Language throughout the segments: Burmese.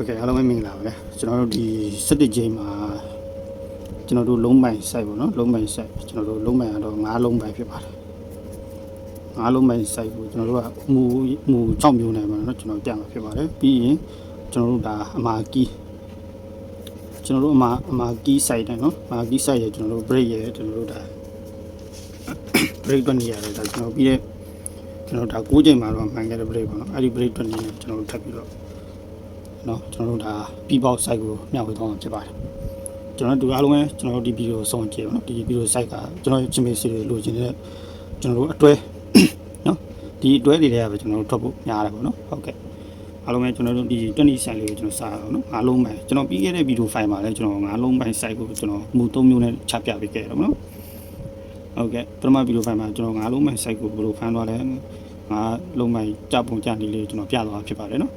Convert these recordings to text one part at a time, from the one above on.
ဟုတ်ကဲ့အားလုံးပဲမင်္ဂလာပါဗျာကျွန်တော်တို့ဒီ17ချိန်မှာကျွန်တော်တို့လုံးပိုင် site ပေါ့နော်လုံးပိုင် site ကျွန်တော်တို့လုံးပိုင်ကတော့9လုံးပိုင်ဖြစ်ပါတယ်9လုံးပိုင် site ကိုကျွန်တော်တို့ကမူမူ6မျိုးနဲ့ပေါ့နော်ကျွန်တော်ပြမှာဖြစ်ပါတယ်ပြီးရင်ကျွန်တော်တို့ဒါအမာကီးကျွန်တော်တို့အမာအမာကီး site နဲ့နော်အမာကီး site ရဲ့ကျွန်တော်တို့ break ရဲ့ကျွန်တော်တို့ဒါ break တွက်နေရတယ်ဒါကျွန်တော်ပြီးတဲ့ကျွန်တော်ဒါ9ချိန်မှာတော့မှန်ခဲ့တဲ့ break ပေါ့နော်အဲ့ဒီ break တွက်နေတယ်ကျွန်တော်တို့ထပ်ပြီးတော့ เนาะကျွန်တော်တို့ဒါပြီးပေါက် site ကိုမျှဝေသွားမှာဖြစ်ပါတယ်ကျွန်တော်တို့အားလုံးပဲကျွန်တော်တို့ဒီဗီဒီယိုဆုံးကြည့်ပါเนาะဒီဗီဒီယို site ကကျွန်တော်ချင်းမေးစီတွေလိုချင်တဲ့ကျွန်တော်တို့အတွဲ เนาะဒီအတွဲတွေတွေကပဲကျွန်တော်တို့ထွက်ဖို့များတယ်ပေါ့เนาะဟုတ်ကဲ့အားလုံးပဲကျွန်တော်တို့ဒီ20 site လေးကိုကျွန်တော်စားအောင်เนาะအားလုံးပဲကျွန်တော်ပြီးခဲ့တဲ့ဗီဒီယို file မှာလည်းကျွန်တော်အားလုံးပိုင်း site ကိုကျွန်တော်မူ3မျိုးနဲ့ချပြပေးခဲ့တယ်ပေါ့เนาะဟုတ်ကဲ့ပထမဗီဒီယို file မှာကျွန်တော်အားလုံးပိုင်း site ကိုဘယ်လိုဖမ်းသွားလဲငါလုံးပိုင်းကြပုံကြနေလေးကျွန်တော်ပြသွားတာဖြစ်ပါတယ်เนาะ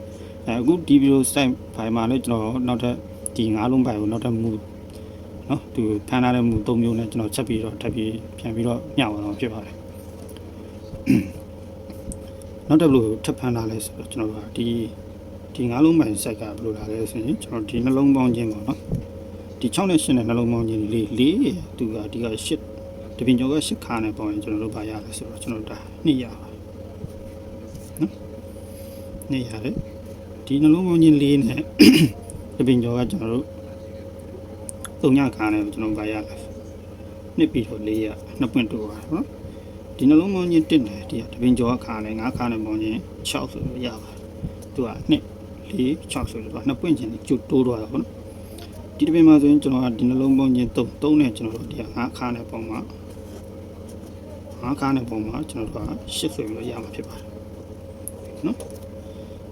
အဲအခုဒီဗီဒီယို site file မှာလည်းကျွန်တော်နောက်ထပ်ဒီငါးလုံး file ကိုနောက်ထပ်မူနော်သူဖန်ထားတဲ့မူ၃မျိုးနဲ့ကျွန်တော်ချက်ပြီးတော့ထပ်ပြီးပြန်ပြီးတော့ညှောင်းအောင်ဖြစ်ပါတယ်နောက်တစ်လို့ထပ်ဖန်ထားလဲဆိုတော့ကျွန်တော်ကဒီဒီငါးလုံး file site ကဘယ်လိုလာလဲဆိုရင်ကျွန်တော်ဒီနှလုံးပေါင်းခြင်းပေါ့နော်ဒီ6နဲ့8နဲ့နှလုံးပေါင်းခြင်းလေးလေးသူကဒီက8တပင်ကျော်က8ခါနဲ့ပေါင်းရင်ကျွန်တော်တို့ဗာရလဲဆိုတော့ကျွန်တော်ဒါနှစ်ရပါနော်နှစ်ရတယ် ဒီနှလုံးပေါင်းချင်းလေးနဲ့တပင်ကျော်ကကျွန်တော်တို့သုံးညခါနဲ့ကျွန်တော်ဗာရလာနှစ်ပြီးတော့လေးရနှစ်ပွင့်တူပါနော်ဒီနှလုံးပေါင်းချင်းတစ်နဲ့ဒီကတပင်ကျော်ကခါနဲ့ငါးခါနဲ့ပေါင်းချင်း6ဆိုလို့ရပါတယ်သူကနှစ်လေး6ဆိုလို့နှစ်ပွင့်ချင်းကျွတ်တိုးတော့တာပေါ့နော်ဒီတပင်မှာဆိုရင်ကျွန်တော်ကဒီနှလုံးပေါင်းချင်း3 3နဲ့ကျွန်တော်တို့ဒီကငါးခါနဲ့ပေါင်းမှာငါးခါနဲ့ပေါင်းမှာကျွန်တော်တို့က8ဆိုပြီးတော့ရမှာဖြစ်ပါတယ်နော်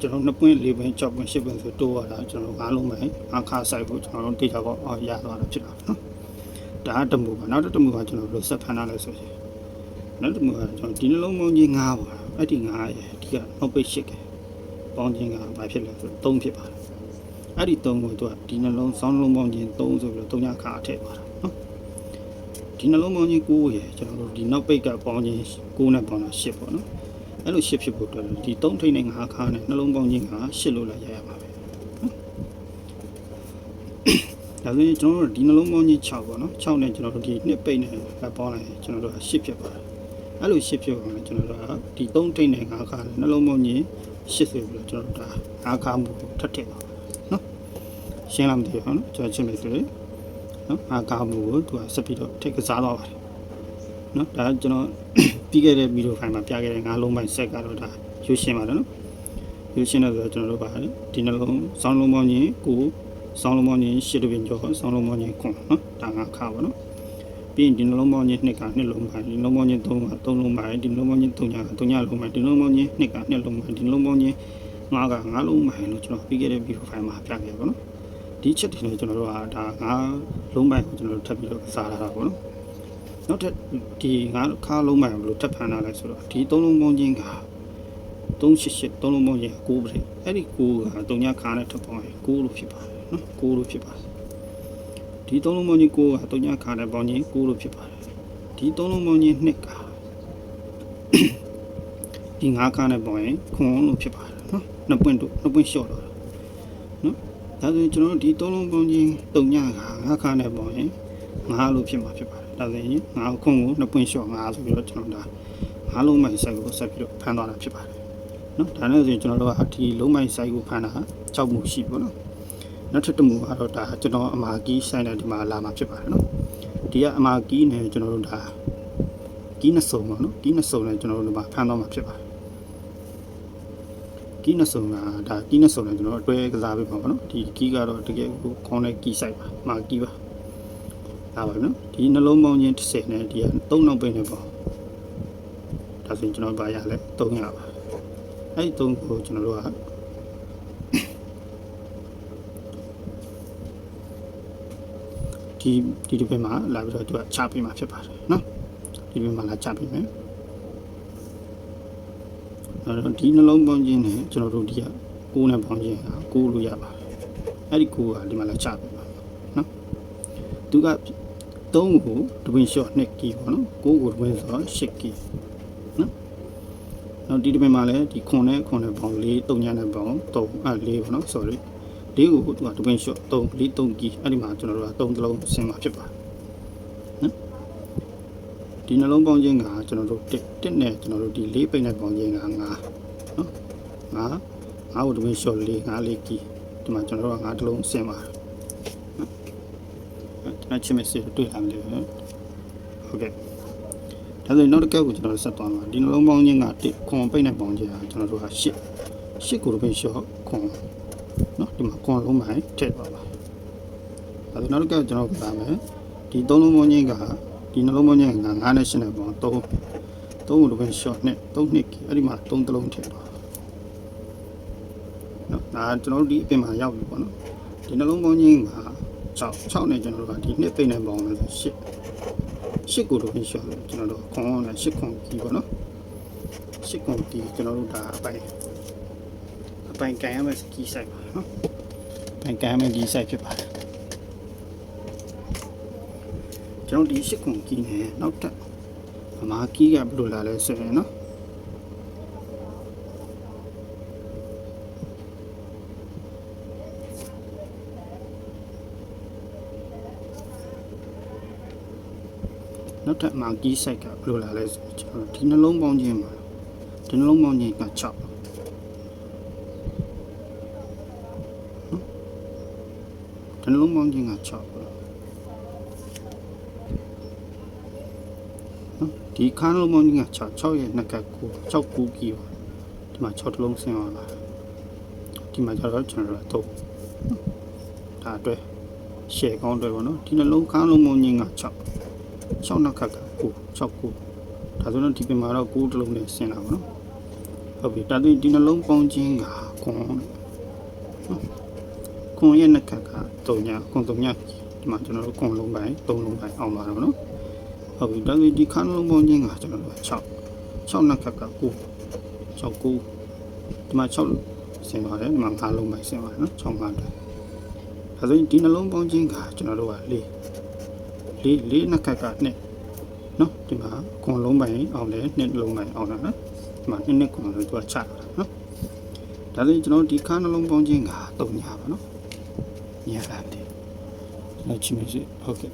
ကျွန်တော်2ပွင့်4ပွင့်6ပွင့်10ပွင့်ဆိုတိုးရတာကျွန်တော်အားလုံးပဲအခါဆိုင်ဖို့ကျွန်တော်တို့ data ကိုအော်ရသွားတာဖြစ်တာနော်ဒါကတမှုပါနောက်တစ်မှုကကျွန်တော်တို့ဆက်ဖန်ထားလိုက်ဆိုရင်နောက်တစ်မှုကကျွန်တော်ဒီနှလုံးပေါင်းကြီး9ပါအဲ့ဒီ9ရဲ့ဒီကနောက်ပိတ်8ကပေါင်းခြင်းကဘာဖြစ်လဲဆိုတော့3ဖြစ်ပါတယ်အဲ့ဒီ3ကိုသူကဒီနှလုံးစောင်းနှလုံးပေါင်းခြင်း3ဆိုပြီးတော့3ညခါထည့်ပါတာနော်ဒီနှလုံးပေါင်းကြီး9ရဲ့ကျွန်တော်တို့ဒီနောက်ပိတ်ကပေါင်းခြင်း9နဲ့ပေါင်းတာ10ပေါ့နော် အဲ့လိုရှစ်ဖြစ်ဖို့အတွက်ဒီ3ထိပ်နဲ့5ခါနဲ့နှလုံးပေါင်းခြင်းကရှစ်လို့လာရရပါပဲဒါဆိုရင်ကျွန်တော်တို့ဒီနှလုံးပေါင်းခြင်း6ပေါ့နော်6နဲ့ကျွန်တော်တို့ဒီနှစ်ပိတ်နဲ့လက်ပေါင်းလိုက်ကျွန်တော်တို့ကရှစ်ဖြစ်ပါတယ်အဲ့လိုရှစ်ဖြစ်အောင်လည်းကျွန်တော်တို့ကဒီ3ထိပ်နဲ့5ခါနဲ့နှလုံးပေါင်းခြင်းရှစ်ဆိုပြီးတော့ကျွန်တော်တို့ဒါ5ခါမှုထပ်ထည့်ပါနော်ရှင်းလားမသိဘူးနော်ကျွန်တော်ချင်းမယ်ဆိုလေနော်5ခါမှုကိုသူကဆက်ပြီးတော့ထည့်ကစားတော့ပါတယ်နော်ဒါကျွန်တော် ပြီးခဲ့တဲ့ဗီဒီယိုဖိုင်မှာပြခဲ့တဲ့ငါးလုံးပိုင်းဆက်ကတော့ဒါရွှေရှင်းပါတယ်နော်ရွှေရှင်းတော့ဆိုတော့ကျွန်တော်တို့ပါတယ်ဒီနှလုံးစောင်းလုံးပေါင်းချင်းကိုစောင်းလုံးပေါင်းချင်းရှစ်တပင်ကျော်စောင်းလုံးပေါင်းချင်းခွန်နော်ဒါငါခါပါနော်ပြီးရင်ဒီနှလုံးပေါင်းချင်းနှစ်ကနှစ်လုံးပိုင်းဒီနှလုံးပေါင်းချင်းသုံးကသုံးလုံးပိုင်းဒီနှလုံးပေါင်းချင်းသုံးညကသုံးညလုံးပိုင်းဒီနှလုံးပေါင်းချင်းနှစ်ကနှစ်လုံးပိုင်းဒီနှလုံးပေါင်းချင်းငါးကငါးလုံးပိုင်းလို့ကျွန်တော်ပြီးခဲ့တဲ့ဗီဒီယိုဖိုင်မှာပြခဲ့ပါနော်ဒီချက်တွေလည်းကျွန်တော်တို့ကဒါငါးလုံးပိုင်းကိုကျွန်တော်တို့ထပ်ပြီးတော့စားလာတာပေါ့နော် နောက်ထပ်ဒီငါခါလုံးမှန်ဘယ်လိုထပ်ဖန်လာလဲဆိုတော့ဒီသုံးလုံးပေါင်းချင်းက388သုံးလုံးပေါင်းချင်း9ပြည့်အဲ့ဒီ9ကတုံညာခါနဲ့ထပ်ပေါင်းရင်9လို့ဖြစ်ပါတယ်နော်9လို့ဖြစ်ပါတယ်ဒီသုံးလုံးပေါင်းချင်း9ကတုံညာခါနဲ့ပေါင်းချင်း9လို့ဖြစ်ပါတယ်ဒီသုံးလုံးပေါင်းချင်း2ကဒီ9ခါနဲ့ပေါင်းရင်ခွန်လို့ဖြစ်ပါတယ်နော်နှစ်ပွင့်တို့နှစ်ပွင့်လျှော့တော့နော်ဒါဆိုရင်ကျွန်တော်တို့ဒီသုံးလုံးပေါင်းချင်းတုံညာက9ခါနဲ့ပေါင်းရင်9လို့ဖြစ်မှာဖြစ်ပါတယ် ဒါဆိုရင်ငါခုံကိုနှစ်ပွင့်လျှော့ငါဆိုပြီးတော့ကျွန်တော်ဒါငါလုံးမိုင်ဆိုင်ကိုဆက်ပြီးတော့ဖန်သွားတာဖြစ်ပါတယ်နော်ဒါနဲ့ဆိုရင်ကျွန်တော်တို့ကဒီလုံးမိုင်ဆိုင်ကိုဖန်တာ6မှုရှိပေါ့နော်နောက်ထပ်တစ်မှုကတော့ဒါကျွန်တော်အမာကီးဆိုင်တဲ့ဒီမှာလာမှာဖြစ်ပါတယ်နော်ဒီကအမာကီးနဲ့ကျွန်တော်တို့ဒါကီးနှစ်စုံပေါ့နော်ကီးနှစ်စုံနဲ့ကျွန်တော်တို့ဒီမှာဖန်သွားမှာဖြစ်ပါတယ်ကီးနှစ်စုံကဒါကီးနှစ်စုံနဲ့ကျွန်တော်တို့အတွဲကစားပေးပါပေါ့နော်ဒီကီးကတော့တကယ်ကိုခေါင်းနဲ့ကီးဆိုင်ပါအမာကီးပါ ဒါပါနော်ဒီနှလုံးပေါင်းချင်း30နဲ့ဒီက3နောက်ပိတ်နေပေါ့ဒါဆိုရင်ကျွန်တော်ဗာရလဲ300ပါအဲ့ဒီ3ကိုကျွန်တော်တို့ကဒီဒီဒီဘက်မှာလာပြီးတော့သူကချပေးမှာဖြစ်ပါတယ်နော်ဒီဘက်မှာလာချပေးမယ်အဲ့တော့ဒီနှလုံးပေါင်းချင်းနဲ့ကျွန်တော်တို့ဒီက6နဲ့ပေါင်းချင်းက6လို့ရပါတယ်အဲ့ဒီ6ကဒီမှာလာချပေးပါနော်သူက 3ကိုဒဝင်းရှော့2ကီပေါ့နော်9ကိုဒဝင်းဆိုတော့10ကီနော်နောက်ဒီတစ်ပင်မှာလည်းဒီခွန်နဲ့ခွန်နဲ့ပေါင်း4 3ညနဲ့ပေါင်း3အဲ4ပေါ့နော် sorry လေးကိုသူကတပင်း shot 3လေး3ကီအဲ့ဒီမှာကျွန်တော်တို့က3တလုံးဆင်မှာဖြစ်ပါတယ်နော်ဒီနှလုံးပေါင်းခြင်းကကျွန်တော်တို့တစ်တစ်နဲ့ကျွန်တော်တို့ဒီလေးပိတ်နဲ့ပေါင်းခြင်းက9နော်9 9ကိုတပင်း shot လေး9လေးကီဒီမှာကျွန်တော်တို့က9တလုံးဆင်ပါတယ် နော်ကျွန်တော်ချစ်မစစ်တွေ့လာမလို့ဟုတ်ကဲ့ဒါဆိုရင်နောက်တစ်ကက်ကိုကျွန်တော်တို့ဆက်သွားမှာဒီနှလုံးပေါင်းခြင်းကတစ်ခွန်ပိတ်နဲ့ပေါင်းခြင်းကကျွန်တော်တို့က8 8ကိုတပင်း shot ခွန်နော်ဒီမှာခွန်လုံးမိုင်းထည့်ပါပါဒါဆိုနောက်တစ်ကက်ကျွန်တော်ကစားမယ်ဒီသုံးလုံးပေါင်းခြင်းကဒီနှလုံးပေါင်းခြင်းက9နဲ့8နဲ့ပေါင်း3 3ကိုတပင်း shot နဲ့3နှစ်အဲ့ဒီမှာ3တလုံးထည့်ပါနော်ဒါကျွန်တော်တို့ဒီအပြင်မှာရောက်ပြီပေါ့နော်ဒီနှလုံးပေါင်းခြင်းက 6 6နဲ့ကျွန်တော်တို့ကဒီနှစ်သိမ့်နဲ့ပေါင်းလို့ဆို8 8ကိုတော့ရှော့လို့ကျွန်တော်တို့ခွန်နဲ့8ခွန်ကြီးပေါ့နော်8ခွန်ကြီးကျွန်တော်တို့ဒါအပိုင်အပိုင်ကန်ရမယ့်ကြီးဆိုင်ပါနော်အပိုင်ကန်ရမယ့်ကြီးဆိုင်ဖြစ်ပါတယ်ကျွန်တော်ဒီ8ခွန်ကြီးနဲ့နောက်ထပ်ဗမာကြီးကဘယ်လိုလာလဲဆိုရင်နော် နောက်ထပ်မာကြီးဆိုင်ကဘယ်လိုလာလဲဆိုရင်ကျွန်တော်ဒီနှလုံးပေါင်းခြင်းမှာဒီနှလုံးပေါင်းခြင်းက6ဒီနှလုံးပေါင်းခြင်းက6နော်ဒီခန်းလုံးပေါင်းခြင်းက6 6ရဲ့နှစ်ကပ်ကို6ကူကြီးပါဒီမှာ6တလုံးဆင်းသွားတာဒီမှာကျတော့ကျွန်တော်တို့တော့ဒါအတွက်ရှယ်ကောင်းအတွက်ပေါ့နော်ဒီနှလုံးခန်းလုံးပေါင်းခြင်းက6 6နှစ်ခက်က9 6ခုဒါဆိုတော့ဒီပြင်မှာတော့9တလုံးနဲ့ဆင်းတာပေါ့နော်ဟုတ်ပြီဒါဆိုဒီနှလုံးပေါင်းခြင်းကခွန်ခွန်ရဲ့နှစ်ခက်က3ညခွန်3ညဒီမှာကျွန်တော်တို့ခွန်လုံးပိုင်း3လုံးပိုင်းအောင်ပါတော့နော်ဟုတ်ပြီဒါဆိုဒီခန်းလုံးပေါင်းခြင်းကကျွန်တော်တို့6 6နှစ်ခက်က9 6 9ဒီမှာ6ဆင်းပါတယ်ဒီမှာ5လုံးပိုင်းဆင်းပါတယ်နော်6 5တယ်ဒါဆိုရင်ဒီနှလုံးပေါင်းခြင်းကကျွန်တော်တို့က4 လေးလေးနှစ်ခက်ကနှစ်နော်ဒီမှာခွန်လုံးပိုင်အောင်လဲနှစ်လုံးပိုင်အောင်လားနော်ဒီမှာနှစ်နှစ်ခွန်လို့သူကချတာနော်ဒါဆိုရင်ကျွန်တော်ဒီခါနှလုံးပေါင်းခြင်းက3ညာပါနော်ညာလာတယ်ကျွန်တော်ချင်းမရှိဟုတ်ကဲ့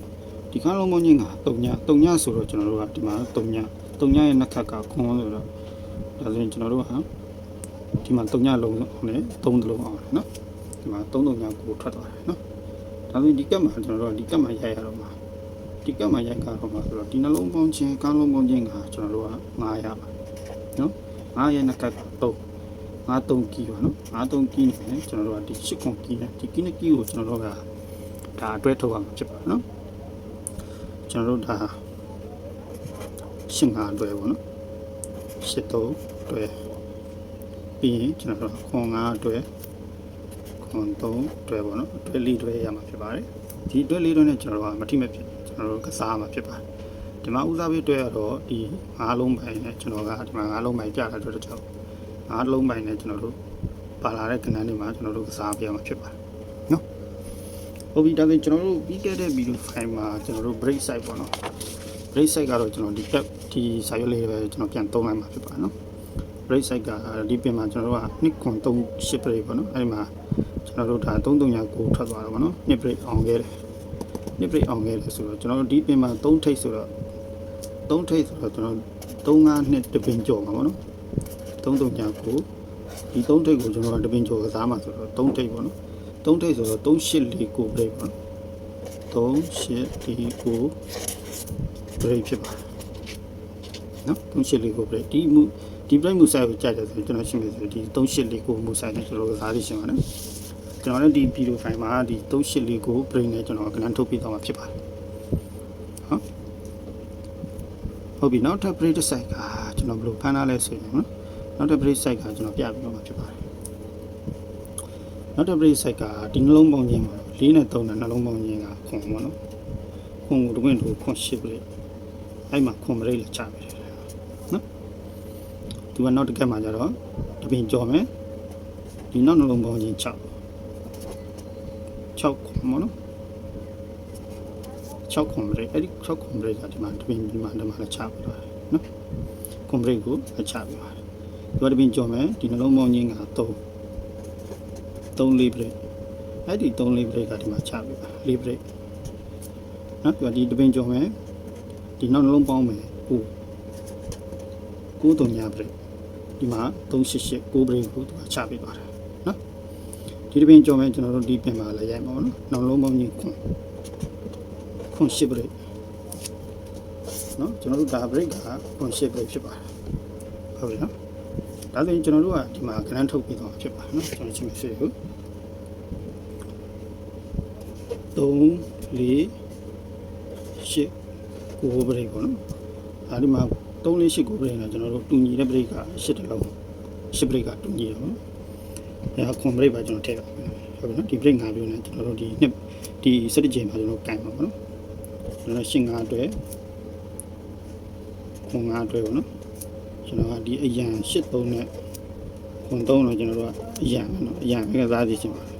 ဒီခါလုံးပေါင်းခြင်းက3ညာ3ညာဆိုတော့ကျွန်တော်တို့ကဒီမှာ3ညာ3ညာရဲ့နှစ်ခက်ကခွန်ဆိုတော့ဒါဆိုရင်ကျွန်တော်တို့ကဒီမှာ3ညာလုံးအောင်လဲ3တလုံးအောင်နော်ဒီမှာ3 3ညာကိုထွက်သွားတယ်နော်ဒါဆိုရင်ဒီကက်မှာကျွန်တော်တို့ကဒီကက်မှာရိုက်ရတော့မှာ ဒီကက်မှာရိုက်ကတော့မှာဆိုတော့ဒီနှလုံးပေါင်းခြင်းကားလုံးပေါင်းခြင်းကကျွန်တော်တို့က900ပါနော်9ရဲ့နှစ်ကက်က3 53ကီပါနော်53ကီနဲ့ကျွန်တော်တို့ကဒီ8ခွန်ကီနဲ့ဒီကီနဲ့ကီကိုကျွန်တော်တို့ကဒါအတွဲထုတ်ရမှာဖြစ်ပါနော်ကျွန်တော်တို့ဒါ8 5အတွဲပေါ့နော်8 3အတွဲပြီးရင်ကျွန်တော်တို့ခွန်5အတွဲခွန်3အတွဲပေါ့နော်အတွဲ4အတွဲရမှာဖြစ်ပါတယ်ဒီအတွဲ4အတွဲနဲ့ကျွန်တော်တို့ကမထိမဲ့ဖြစ် ကျွန်တော်တို့ကစားမှာဖြစ်ပါတယ်ဒီမှာဦးစားပေးတွေ့ရတော့ဒီ၅လုံးပိုင်းနဲ့ကျွန်တော်ကဒီမှာ၅လုံးပိုင်းကြာတာတော့တခြား၅လုံးပိုင်းနဲ့ကျွန်တော်တို့ပါလာတဲ့ကဏ္ဍတွေမှာကျွန်တော်တို့ကစားပြမှာဖြစ်ပါတယ်နော်ဟုတ်ပြီဒါဆိုကျွန်တော်တို့ပြီးခဲ့တဲ့ဗီဒီယိုဖိုင်မှာကျွန်တော်တို့ break site ပေါ့နော် break site ကတော့ကျွန်တော်ဒီ tab ဒီစာရွက်လေးပဲကျွန်တော်ပြန်သုံးလိုက်မှာဖြစ်ပါတယ်နော် break site ကဒီပြင်မှာကျွန်တော်တို့က2ခွန်3 ship break ပေါ့နော်အဲဒီမှာကျွန်တော်တို့ဒါ339ကိုထွက်သွားတော့ပေါ့နော်2 break အောင်ခဲ့တယ် နှစ်ပြိအောင်ခဲ့တယ်ဆိုတော့ကျွန်တော်တို့ဒီပင်မှာ3ထိပ်ဆိုတော့3ထိပ်ဆိုတော့ကျွန်တော်35နှစ်တပင်ကြော်မှာပေါ့နော်33ညာကိုဒီ3ထိပ်ကိုကျွန်တော်ကတပင်ကြော်ကစားမှာဆိုတော့3ထိပ်ပေါ့နော်3ထိပ်ဆိုတော့3849 break ပေါ့နော်3849 break ဖြစ်ပါတယ်နော်3849 break ဒီမူဒီ break မူဆိုင်ကိုကြာတယ်ဆိုကျွန်တော်ရှင်းမယ်ဆိုဒီ3849မူဆိုင်ကိုကျွန်တော်ကစားရရှင်ပါနော် ကျွန်တော်လည်းဒီဗီဒီယိုဖိုင်မှာဒီ384ကို brain နဲ့ကျွန်တော်ကနန်းထုတ်ပြီးတော့မှာဖြစ်ပါတယ်ဟုတ်ဟုတ်ပြီနောက်ထပ် brain site ကကျွန်တော်ဘယ်လိုဖမ်းထားလဲဆိုရင်နော်နောက်ထပ် brain site ကကျွန်တော်ပြပြီးတော့မှာဖြစ်ပါတယ်နောက်ထပ် brain site ကဒီနှလုံးပေါင်းခြင်းပါ4နဲ့3နဲ့နှလုံးပေါင်းခြင်းကခွန်ပေါ့နော်ခွန်ကိုတပွင့်တို့ခွန်8 brain အဲ့မှာခွန် brain လည်းချပေးတယ်နော်ဒီကနောက်တစ်ကက်မှာကျတော့တပင်ကြော်မယ်ဒီနောက်နှလုံးပေါင်းခြင်း6 6ခွန်မနော်6ခွန်ဘရိတ်အဲ့ဒီ6ခွန်ဘရိတ်ကဒီမှာတပင်ဒီမှာဒီမှာလည်းချပြသွားတယ်နော်ခွန်ဘရိတ်ကိုအချပြသွားတယ်ဒီကတပင်ကြော်မယ်ဒီနှလုံးပေါင်းချင်းက3 3လေးဘရိတ်အဲ့ဒီ3လေးဘရိတ်ကဒီမှာချပြပါလေးဘရိတ်နော်ပြီးတော့ဒီတပင်ကျော်မယ်ဒီနောက်နှလုံးပေါင်းမယ်ကိုကိုတုံညာဘရိတ်ဒီမှာ388ကိုဘရိတ်ကိုသူကချပြပါတယ်နော် ဒီတပင်ကျော်မယ်ကျွန်တော်တို့ဒီပြင်မှာလည်းရိုက်ပါဦးနော်နောက်လုံးပေါင်းကြီးခွန်ခွန်8ဘရိတ်နော်ကျွန်တော်တို့ဒါဘရိတ်ကခွန်8ဘရိတ်ဖြစ်ပါတယ်ဟုတ်ပြီနော်ဒါဆိုရင်ကျွန်တော်တို့ကဒီမှာကဏ္ဍထုတ်ပြီးတော့ဖြစ်ပါတယ်နော်ကျွန်တော်ချင်းမရှိဘူး3 4 8 9ဘရိတ်ပေါ့နော်အဲဒီမှာ3 4 8 9ဘရိတ်ကကျွန်တော်တို့တူညီတဲ့ဘရိတ်က8တလုံး8ဘရိတ်ကတူညီတယ်ပေါ့နော် အဲခွန်ဘရိတ်ပါကျွန်တော်ထည့်တော့ဟုတ်ပြီနော်ဒီဘရိတ်5မျိုးနဲ့ကျွန်တော်တို့ဒီနှစ်ဒီစက်တကြိမ်မှာကျွန်တော်ကန်ပါပေါ့နော်ကျွန်တော်ရှင်း5အတွက်ခွန်5အတွက်ပေါ့နော်ကျွန်တော်ကဒီအရန်8 3နဲ့ခွန်3တော့ကျွန်တော်တို့ကအရန်နော်အရန်ပဲကစားစီချင်ပါတယ်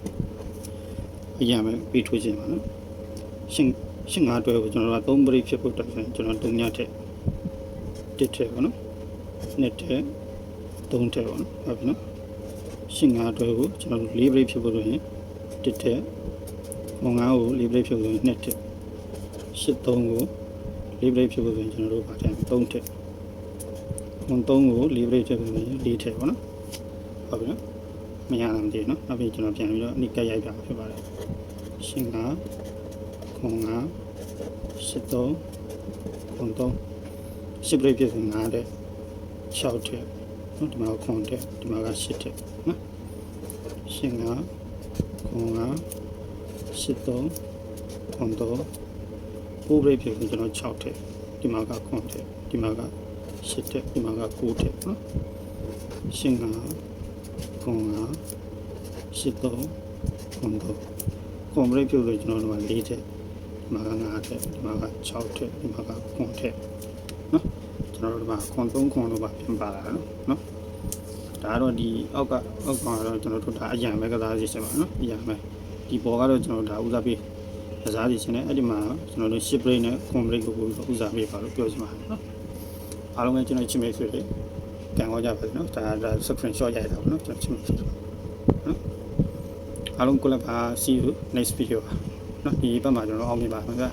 အရင်ပဲပြီးထိုးခြင်းပါနော်ရှင်ရှင်ငါတွဲကိုကျွန်တော်တို့က3ပရိဖြစ်ဖို့တက်ဆိုရင်ကျွန်တော်3ညထက်တစ်ထက်ပါနော်နှစ်ထက်3ထက်ပါနော်ဟုတ်ပြီနော် ရှင်ငါတွဲကိုကျွန်တော်တို့4ပရိဖြစ်ဖို့ဆိုရင်တစ်ထက်မုံငါကို4ပရိဖြစ်ဖို့ဆိုရင်နှစ်ထက်ရှစ်3ကို4ပရိဖြစ်ဖို့ဆိုရင်ကျွန်တော်တို့ပါတယ်3ထက်မုံ3ကို4ပရိဖြစ်ဖို့ဆိုရင်4ထက်ပါနော်ဟုတ်ပြီနော်မရတာမသိဘူးနော်နောက်ပြီးကျွန်တော်ပြန်ပြီးတော့အနိကရိုက်ပြမှာဖြစ်ပါတယ်ရှင်ကခွန်ကရှစ်သုံးခွန်သုံးရှစ်ပြည့်ပြည့်စုံ၅တဲ့6တဲ့နော်ဒီမှာခွန်တဲ့ဒီမှာကရှစ်တဲ့နော်ရှင်ကခွန် ကရှစ်သုံးခွန်သုံးကိုပြည့်ပြည့်စုံကျွန်တော်6တဲ့ဒီမှာကခွန်တဲ့ဒီမှာကရှစ်တဲ့ဒီမှာက9တဲ့နော်ရှင်ကခွန်ကရှစ်သုံးခွန်သုံးကွန်ပရိတ်ပြုတ်လို့ကျွန်တော်တို့က၄ထက်ဒီမှာက၅ထက်ဒီမှာက6ထက်ဒီမှာက9ထက်နော်ကျွန်တော်တို့ကခွန်3ခွန်လို့ပါပြင်ပါတာနော်နော် ဒါကတော့ဒီအောက်ကအောက်ကောင်ကတော့ကျွန်တော်တို့ဒါအရန်ပဲကစားစီချက်ပါနော်အရန်ပဲဒီပေါ်ကတော့ကျွန်တော်ဒါဦးစားပေးကစားစီချက်နဲ့အဲ့ဒီမှာကျွန်တော်တို့ ship break နဲ့ com break ကိုဦးစားပေးပါလို့ပြောချင်ပါတယ်နော်အားလုံးပဲကျွန်တော်ချစ်မိတ်ဆွေတွေကန်ကောကြပါစေနော်ဒါဒါ screenshot ရိုက်တာပေါ့နော်ကျွန်တော်ချစ်မိတ်ဆွေတွေနော်အားလုံးကိုလည်းပါ see you next video ပါနော်ဒီဘက်မှာကျွန်တော်အောင်မြင်ပါမယ်ဗျာ